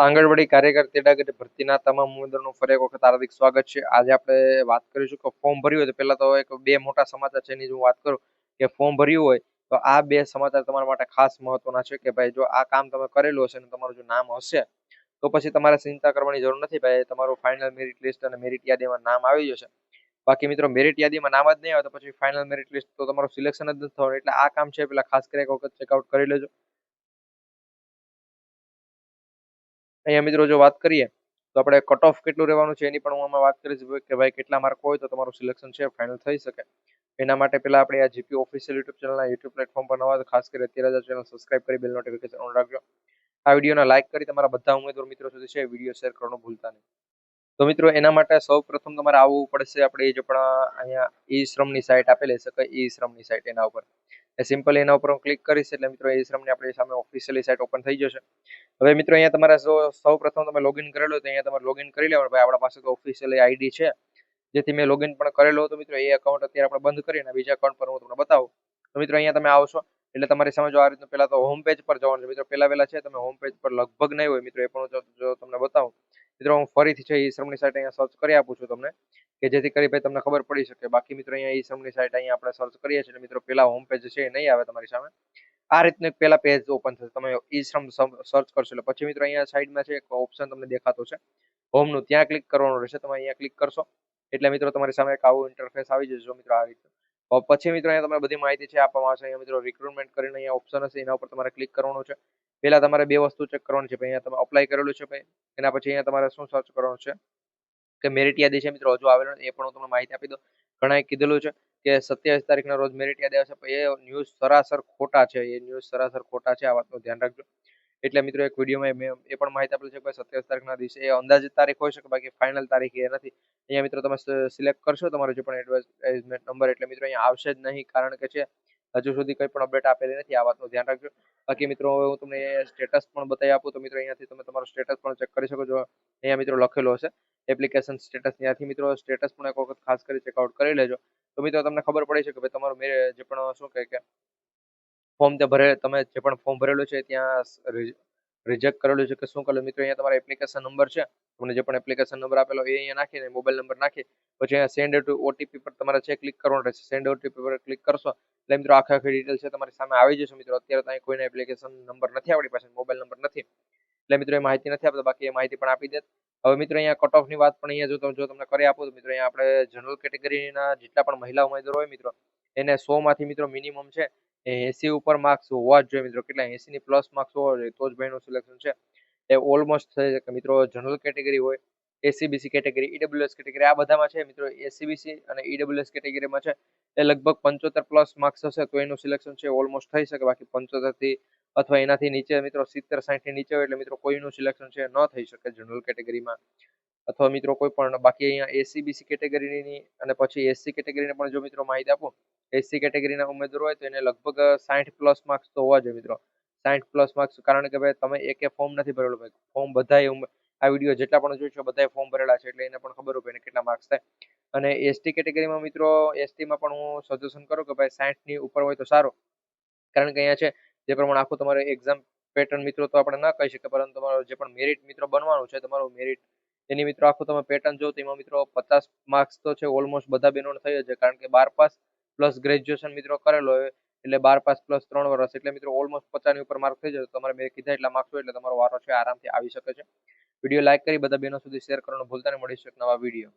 આંગણવાડી કાર્યકર તેડાગઢ ભરતીના તમામ ઉમેદવારોનું ફરી એક વખત હાર્દિક સ્વાગત છે. આજે આપણે વાત કરીશું કે ફોર્મ ભર્યું હોય તો પહેલાં તો એક બે મોટા સમાચાર છે એની હું વાત કરું કે ફોર્મ ભર્યું હોય તો આ બે સમાચાર તમારા માટે ખાસ મહત્વના છે કે ભાઈ જો આ કામ તમે કરેલું હશે અને તમારું જો નામ હશે તો પછી તમારે ચિંતા કરવાની જરૂર નથી ભાઈ તમારું ફાઇનલ મેરિટ લિસ્ટ અને મેરિટ યાદીમાં નામ આવી જશે. બાકી મિત્રો મેરિટ યાદીમાં નામ જ નહીં આવે તો પછી ફાઇનલ મેરિટ લિસ્ટ તો તમારું સિલેક્શન જ નથી થવાનું. એટલે આ કામ છે પેલા ખાસ કરી એક વખત ચેકઆઉટ કરી લેજો. અહીંયા મિત્રો જો વાત કરીએ, તો આપણે કટ ઓફ કેટલું રહેવાનું છે એની પણ હું આમાં વાત કરીશ કે ભાઈ કેટલા માર્ક હોય તો તમારું સિલેક્શન છે ફાઇનલ થઈ શકે. એના માટે પહેલા આપણે આ જીપી ઓફિશિયલ યુટ્યુબ ચેનલના યુટ્યુબ પ્લેટફોર્મ પર નવા ખાસ કરી અત્યારે ચેનલ સબસ્ક્રાઇબ કરી બેલ નોટિફિકેશન ઓન રાખજો. આ વિડીયોને લાઇક કરી તમારા બધા ઉમેદવાર મિત્રો સુધી છે વીડિયો શેર કરવાનું ભૂલતા નહીં. તો મિત્રો એના માટે સૌ પ્રથમ તમારે આવવું પડશે, આપણે જે પણ અહીંયા ઈ શ્રમની સાઇટ આપેલી છે કે ઈ શ્રમની સાઇટ એના ઉપર. એ સિમ્પલ એના ઉપર હું ક્લિક કરીશ એટલે મિત્રો એ શ્રમની આપણી સામે ઓફિશિયલી સાઇટ ઓપન થઈ જશે. હવે મિત્રો અહીંયા તમારે સૌ પ્રથમ તમે લોગિન કરેલો તો અહીંયા તમારે લોગિન કરી લેવાનું. ભાઈ, આપણા પાસે તો ઓફિશિયલી આઈડી છે. જેથી મેં લોગિન પણ કરેલો હતો મિત્રો. એ અકાઉન્ટ અત્યારે આપણે બંધ કરીને બીજા અકાઉન્ટ પર હું તમને બતાવું. તો મિત્રો અહીંયા તમે આવશો એટલે તમારી સામે જો આ રીતનું પહેલાં તો હોમ પેજ પર જવાનું છે. મિત્રો પહેલા પહેલા છે તમે હોમ પેજ પર લગભગ નહીં હોય. મિત્રો, એ પણ જો તમને બતાવું. મિત્રો, હું ફરીથી છે એ શ્રમની સાઇટ અહીંયા સર્ચ કરી આપું છું તમને. કે જેથી કરી ભાઈ તમને ખબર પડી શકે. બાકી મિત્રો અહીંયા ઈ સમની સાઇટ અહીંયા આપણે સર્ચ કરીએ છીએ મિત્રો પેલા હોમ પેજ છે એ નહીં આવે તમારી સામે. આ રીતનું એક પેલા પેજ ઓપન થશે. તમે ઈ શ્રમ સર્ચ કરશો એટલે પછી મિત્રો અહીંયા સાઈડમાં છે એક ઓપ્શન તમને દેખાતો છે. હોમનું ત્યાં ક્લિક કરવાનું રહેશે. તમે અહીંયા ક્લિક કરશો, એટલે મિત્રો તમારી સામે એક આવું ઇન્ટરફેસ આવી જશે મિત્રો આ રીતે. પછી મિત્રો અહીંયા તમને બધી માહિતી છે. આપવામાં આવશે અહીંયા મિત્રો રિક્રુટમેન્ટ કરીને અહીંયા ઓપ્શન હશે. એના ઉપર તમારે ક્લિક કરવાનું છે. પહેલા તમારે બે વસ્તુ ચેક કરવાની છે. અહીંયા તમે અપ્લાય કરેલું છે ભાઈ. એના પછી અહીંયા તમારે શું સર્ચ કરવાનું છે? કે મેરિટ યાદી છે મિત્રો હજુ આવેલો એ પણ હું તમને માહિતી આપી દઉં. ઘણાએ કીધેલું છે કે સત્યાવીસ તારીખના રોજ મેરિટ યાદી આવશે એ ન્યૂઝ સરાસર ખોટા છે, એ ન્યૂઝ સરાસર ખોટા છે, આ વાતનું ધ્યાન રાખજો. એટલે મિત્રો એક વિડીયોમાં મેં એ પણ માહિતી આપેલી છે કે સત્યાવીસ તારીખના દિવસે એ અંદાજિત તારીખ હોઈ શકે બાકી ફાઇનલ તારીખ એ નથી. અહીંયા મિત્રો તમે સિલેક્ટ કરશો તમારો જે પણ એડવર્ટાઇઝમેન્ટ નંબર એટલે મિત્રો અહીંયા આવશે જ નહીં, કારણ કે છે હજુ સુધી કંઈ પણ અપડેટ આપેલી નથી, આ વાતનું ધ્યાન રાખજો. બાકી મિત્રો હું તમને સ્ટેટસ પણ બતાવી આપું, તો મિત્રો અહીંયાથી તમે તમારો સ્ટેટસ પણ ચેક કરી શકો છો. અહીંયા મિત્રો લખેલો હશે. એપ્લિકેશન સ્ટેટસ ત્યાંથી મિત્રો સ્ટેટસ પણ એક વખત ખાસ કરી ચેકઆઉટ કરી લેજો. તો મિત્રો તમને ખબર પડી છે કે ભાઈ તમારું જે પણ શું કહે કે ફોર્મ તે ભરે, તમે જે પણ ફોર્મ ભરેલું છે ત્યાં રિજેક્ટ કરેલું છે કે શું કરેલું? મિત્રો અહીંયા તમારા એપ્લિકેશન નંબર છે. તમને જે પણ એપ્લિકેશન નંબર આપેલો એ અહીંયા નાખીને મોબાઈલ નંબર નાખી, પછી અહીંયા સેન્ડ ટુ ઓટીપી પર તમારે છે ક્લિક કરવાનું રહેશે સેન્ડ ઓટીપી પર ક્લિક કરશો, એટલે મિત્રો આખા આખી ડિટેલ છે તમારી સામે આવી જશે. મિત્રો અત્યારે તો કોઈને એપ્લિકેશન નંબર નથી આપણી પાસે મોબાઈલ નંબર નથી. એટલે મિત્રો, એ માહિતી નથી આપતા, બાકી એ માહિતી પણ આપી દેત. હવે મિત્રો, અહીંયા કટ ઓફની વાત પણ અહીંયા જો તમે, જો તમને કરી આપો તો મિત્રો, અહીંયા આપણે જનરલ કેટેગરીના જેટલા પણ મહિલા ઉમેદવારો હોય મિત્રો, એને સો માંથી મિત્રો મિનિમમ છે એ એસી ઉપર માર્ક્સ હોવા જ જોઈએ મિત્રો. કેટલા? એસીની પ્લસ માર્ક્સ હોવા જોઈએ. તો જ ભાઈનું સિલેક્શન છે. એ ઓલમોસ્ટ થઈ શકે મિત્રો જનરલ કેટેગરી હોય એસીબીસી કેટેગરી ઈડબ્લ્યુએસ કેટેગરી આ બધામાં છે મિત્રો એસીબીસી અને ઈડબ્લ્યુએસ કેટેગરીમાં છે. એ લગભગ પંચોતેર પ્લસ માર્ક્સ હશે, તો એનું સિલેક્શન છે ઓલમોસ્ટ થઈ શકે. બાકી પંચોતેરથી અથવા એનાથી નીચે મિત્રો સિત્તેર સાઠની નીચે હોય એટલે મિત્રો કોઈનું સિલેક્શન છે, ન થઈ શકે જનરલ કેટેગરીમાં અથવા મિત્રો કોઈ પણ, બાકી અહીંયા એસીબીસી કેટેગરીની અને પછી એસસી કેટેગરીને પણ જો મિત્રો માહિતી આપો એસસી કેટેગરીના ઉમેદવાર હોય તો એને લગભગ સાઠ પ્લસ માર્ક્સ તો હોવા જોઈએ મિત્રો. સાઠ પ્લસ માર્ક્સ કારણ કે ભાઈ તમે એકે ફોર્મ નથી ભરેલું ભાઈ. ફોર્મ બધાએ આ વીડિયો જેટલા પણ જોઈશો બધાએ ફોર્મ ભરેલા છે એટલે એને પણ ખબર હોય કેટલા માર્ક્સ થાય. અને એસટી કેટેગરીમાં મિત્રો એસટીમાં પણ હું સજેશન કરું કે ભાઈ સાઠની ઉપર હોય તો સારું. કારણ કે અહીંયા છે જે પ્રમાણે આખું તમારે એક્ઝામ પેટર્ન મિત્રો તો આપણે ના કહી શકીએ, પરંતુ તમારો જે પણ મેરિટ મિત્રો બનવાનું છે, તમારું મેરિટ એની મિત્રો આખું તમે પેટર્ન જો તો એમાં મિત્રો પચાસ માર્ક્સ તો છે ઓલમોસ્ટ બધા બહેનોને થઈ છે, કારણ કે બાર પાસ પ્લસ ગ્રેજ્યુએશન મિત્રો કરેલો હોય, એટલે બાર પાસ પ્લસ ત્રણ વર્ષ, એટલે મિત્રો ઓલમોસ્ટ પચાસની ઉપર માર્ક થઈ જાય તમારે મેં કીધા એટલા માર્ક્સ હોય એટલે તમારો વારો છે, આરામથી આવી શકે છે. વીડિયો લાઇક કરી, બધા બહેનો સુધી શેર કરવાનું ભૂલતા નહીં મળી શકે નવા વીડિયો